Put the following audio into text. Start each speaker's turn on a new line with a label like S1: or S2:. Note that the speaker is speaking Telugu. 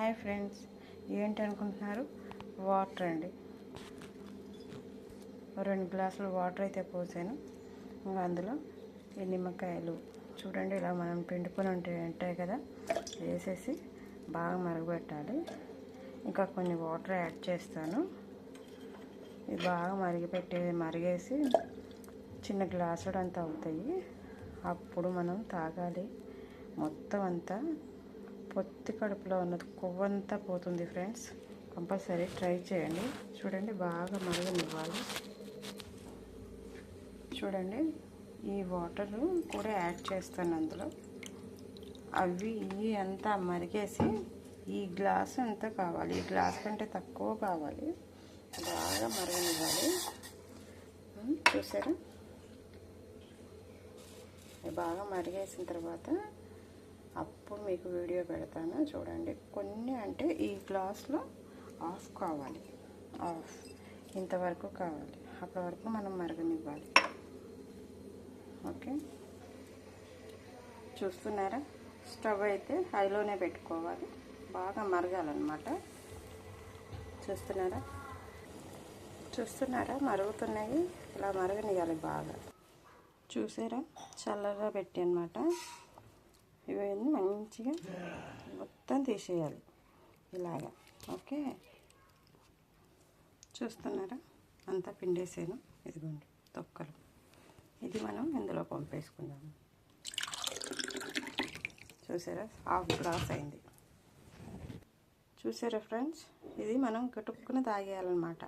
S1: హాయ్ ఫ్రెండ్స్ ఏంటి అనుకుంటున్నారు వాటర్ అండి. రెండు గ్లాసులు వాటర్ అయితే పోసాను. ఇంకా అందులో ఈ నిమ్మకాయలు చూడండి ఇలా మనం పిండుకొని ఉంటే ఉంటాయి కదా వేసేసి బాగా మరగబెట్టాలి. ఇంకా కొన్ని వాటర్ యాడ్ చేస్తాను. ఇది బాగా మరిగిపెట్టే మరిగేసి చిన్న గ్లాసుడు అంతా అవుతాయి. అప్పుడు మనం తాగాలి. మొత్తం అంతా పొత్తి కడుపులో ఉన్నది కొవ్వంతా పోతుంది ఫ్రెండ్స్. కంపల్సరీ ట్రై చేయండి. చూడండి బాగా మరగనివ్వాలి. చూడండి ఈ వాటర్ కూడా యాడ్ చేస్తాను అందులో. అవి ఇవి అంతా మరిగేసి ఈ గ్లాస్ అంతా కావాలి. ఈ గ్లాస్ కంటే తక్కువ కావాలి. బాగా మరగనివ్వాలి. చూసారా? బాగా మరిగేసిన తర్వాత అప్పుడు మీకు వీడియో పెడతాను. చూడండి కొన్ని అంటే ఈ గ్లాస్లో ఆఫ్ కావాలి. ఆఫ్. ఇంతవరకు కావాలి. అప్పటి వరకు మనం మరగనివ్వాలి. ఓకే? చూస్తున్నారా? స్టవ్ అయితే హైలోనే పెట్టుకోవాలి. బాగా మరగాలన్నమాట. చూస్తున్నారా? చూస్తున్నారా? మరుగుతున్నాయి. ఇలా మరగనియాలి బాగా. చూసారా? చల్లగా పెట్టి అనమాట ఇవన్నీ మంచిగా మొత్తం తీసేయాలి. ఇలాగా. ఓకే? చూస్తున్నారా? అంతా పిండేసాను. ఇదిగోండి తొక్కలు. ఇది మనం ఇందులో పంపేసుకుందాము చూసారా? హాఫ్ గ్లాస్ అయింది. చూసారా ఫ్రెండ్స్? ఇది మనం గటుక్కున తాగేయాలన్నమాట.